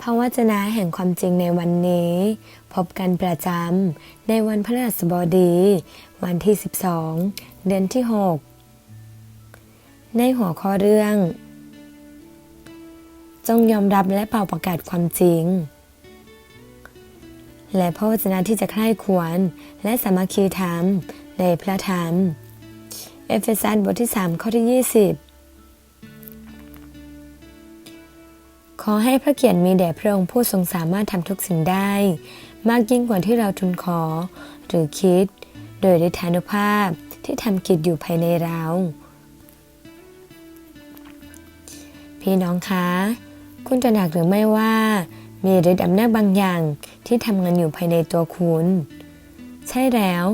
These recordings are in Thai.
พระวจนะแห่งความจริงในวันนี้ พบกันประจำในวันพฤหัสบดี วันที่ 12 เดือนที่ 6 ในหัวข้อเรื่อง จงยอมรับและเป่าประกาศความจริง และพระวจนะที่จะใคร่ควรและสามัคคีธรรมในพระธรรม เอเฟซัสบทที่ 3 ข้อที่ 20 ขอให้พระเกียรติมีแด่พระองค์ผู้ทรงสามารถทำทุกสิ่งได้ มากยิ่งกว่าที่เราทูลขอ หรือคิด โดยฤทธานุภาพที่ทำกิจอยู่ภายในเรา พี่น้องคะ คุณตระหนักหรือไม่ว่า มีฤทธิ์อำนาจบางอย่างที่ทำงานอยู่ภายในตัวคุณ ใช่แล้ว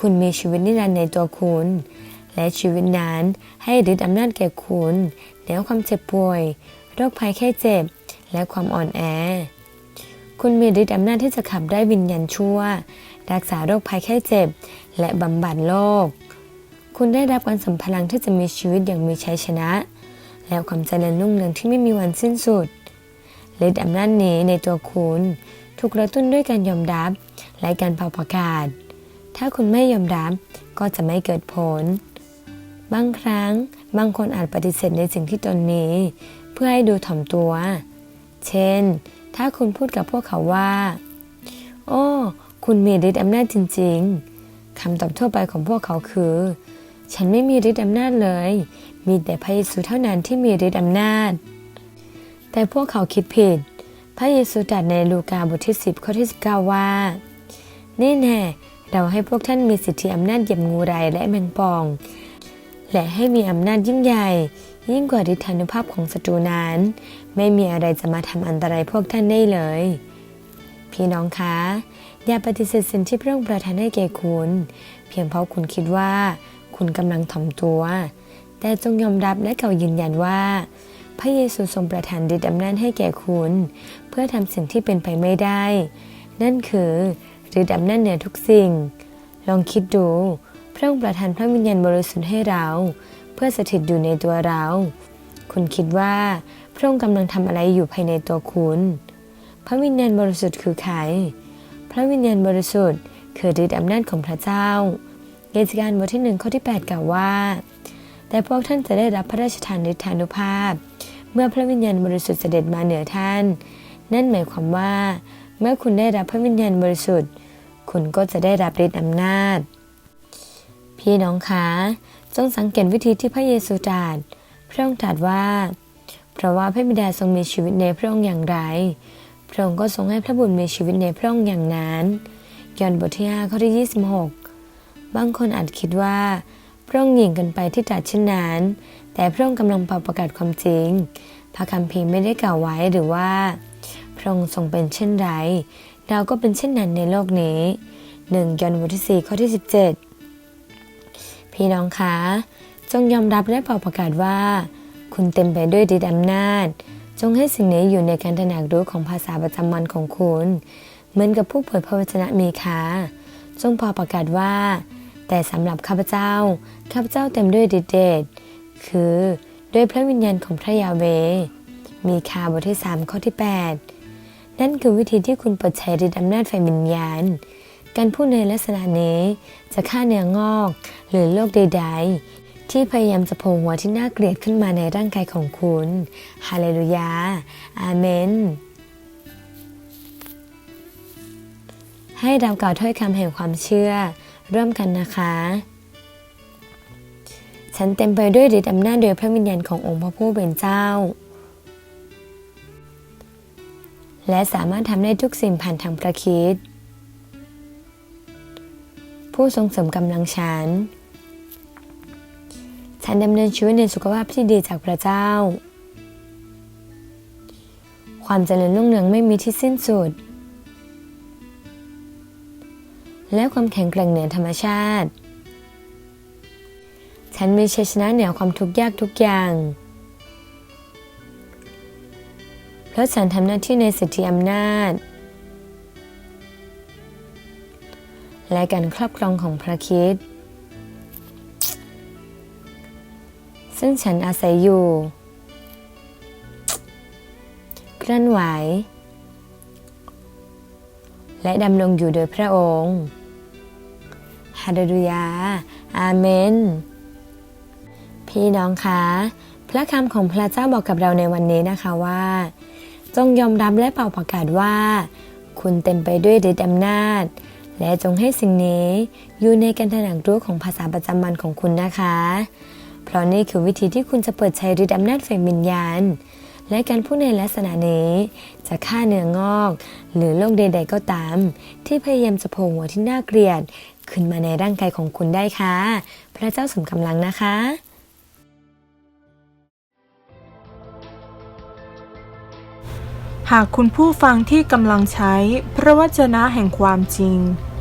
คุณมีชีวิตนิรันดร์ในตัวคุณ และชีวิตนั้นให้ฤทธิ์อำนาจแก่คุณเหนือความเจ็บป่วย โรคภัยแค่เจ็บ และความอ่อนแอ คุณมีฤทธิ์อำนาจที่จะขับได้วิญญาณชั่ว รักษาโรคภัยแค่เจ็บ และบำบัดโรค คุณได้รับการสัมพลังที่จะมีชีวิตอย่างมีชัยชนะ และความเจริญรุ่งเรืองที่ไม่มีวันสิ้นสุดฤทธิ์อำนาจนี้ในตัวคุณถูกกระตุ้นด้วยการยอมรับและการเป่าประกาศ ถ้าคุณไม่ยอมรับก็จะไม่เกิดผล บางครั้งบางคนอาจปฏิเสธในสิ่งที่ตนมี เพื่อให้ดูถ่อมตัว เช่น ถ้าคุณพูดกับพวกเขาว่า โอ้ คุณมีฤทธิ์อำนาจจริง ๆคำตอบทั่วไปของพวกเขาคือ ฉันไม่มีฤทธิ์อำนาจเลย มีแต่พระเยซูเท่านั้นที่มีฤทธิ์อำนาจ แต่พวกเขาคิดผิด พระเยซูตรัสในลูกาบทที่ 10 ข้อที่ 19 ว่า นี่แน่เราให้พวกท่านมีสิทธิอำนาจเหยียบงูไรและแมงป่อง และให้มีอำนาจยิ่งใหญ่ ยิ่งกว่าฤทธานุภาพของศัตรูนั้น ไม่มีอะไรจะมาทำอันตรายพวกท่านได้เลย พี่น้องคะ อย่าปฏิเสธสิ่งที่พระองค์ประทานให้แก่คุณ เพียงเพราะคุณคิดว่า คุณกำลังถ่อมตัว แต่จงยอมรับและเก่ายืนยันว่า พระเยซูทรงประทานฤทธิ์อำนาจให้แก่คุณ เพื่อทำสิ่งที่เป็นไปไม่ได้ นั่นคือฤทธิ์อำนาจเหนือทุกสิ่ง ลองคิดดู พระองค์ประทานพระวิญญาณบริสุทธิ์ให้เรา เพื่อสถิตอยู่ในตัวเรา คุณคิดว่าพระองค์กำลังทำอะไรอยู่ภายในตัวคุณ พระวิญญาณบริสุทธิ์คือใคร พระวิญญาณบริสุทธิ์คือฤทธิ์อำนาจของพระเจ้าเยสการบทที่หนึ่งข้อที่ 8 กล่าวว่า แต่พวกท่านจะได้รับพระราชทานฤทธานุภาพ เมื่อพระวิญญาณบริสุทธิ์เสด็จมาเหนือท่าน นั่นหมายความว่า เมื่อคุณได้รับพระวิญญาณบริสุทธิ์ คุณก็จะได้รับฤทธิ์อำนาจ พี่น้องคะ จงสังเกตวิธีที่พระเยซูตรัสพระองค์ตรัสว่า เพราะว่าพระบิดาทรงมีชีวิตในพระองค์อย่างไร พระองค์ก็ทรงให้พระบุตรมีชีวิตในพระองค์อย่างนั้นยอห์นบทที่5ข้อที่ 26 บางคนอาจคิดว่าพระองค์หยิ่งกันไปที่ตรัสเช่นนั้น แต่พระองค์กำลังเป่าประกาศความจริง พระคัมภีร์ไม่ได้กล่าวไว้หรือว่า พระองค์ทรงเป็นเช่นไร เราก็เป็นเช่นนั้นในโลกนี้หนึ่งยอห์นบทที่4ข้อที่ 17 พี่น้องคะจงยอมรับและเป่าประกาศว่า คุณเต็มไปด้วยฤทธิ์อำนาจ จงให้สิ่งนี้อยู่ในการตระหนักรู้ของภาษาประจำวันของคุณ เหมือนกับผู้เผยพระวจนะมีคาจงเป่าประกาศว่า แต่สำหรับข้าพเจ้า ข้าพเจ้าเต็มด้วยฤทธิ์เดชคือด้วยพระวิญญาณของพระยาเว มีคาบทที่ 3 ข้อที่ 8 นั่นคือวิธีที่คุณเปิดใช้ฤทธิ์อำนาจไฟวิญญาณ การพูดในลักษณะนี้จะฆ่าเนื้องอก หรือโรคใด ๆ ที่พยายามจะโผล่หัวที่น่าเกลียดขึ้นมาในร่างกายของคุณฮาเลลูยา อาเมน ให้เรากล่าวถ้อยคำแห่งความเชื่อ ร่วมกันนะคะ ฉันเต็มไปด้วยฤทธิ์อำนาจโดยพระวิญญาณขององค์พระผู้เป็นเจ้า และสามารถทำได้ทุกสิ่งผ่านทางพระคิด ผู้ทรงเสริมกำลังฉัน ฉันดำเนินชีวิตในสุขภาพที่ดีจากพระเจ้า ความเจริญรุ่งเรืองไม่มีที่สิ้นสุด และความแข็งแกร่งเหนือธรรมชาติ ฉันมีชัยชนะเหนือความทุกข์ยากทุกอย่าง เพราะฉันทำหน้าที่ในสิทธิอำนาจ และการครอบครองของพระคิดซึ่งฉันอาศัยอยู่ เคลื่อนไหว และดำรงอยู่โดยพระองค์ ฮาเลลูยา อาเมน พี่น้องคะ พระคำของพระเจ้าบอกกับเราในวันนี้นะคะว่า จงยอมรับและเป่าประกาศว่า คุณเต็มไปด้วยฤทธิอำนาจ และจงให้สิ่งนี้อยู่ในการถนังรู้ของภาษาประจำวันของคุณนะคะ เพราะนี่คือวิธีที่คุณจะเปิดใช้ฤทธิ์อำนาจแฝงวิญญาณ และการพูดในลักษณะนี้ จะฆ่าเนื้องอก หรือโรคใด ๆ ก็ตาม ที่พยายามจะโผล่หัวที่น่าเกลียด ขึ้นมาในร่างกายของคุณได้ค่ะ พระเจ้าสมกำลังนะคะหากคุณผู้ฟังที่กำลังใช้พระวจนะแห่งความจริง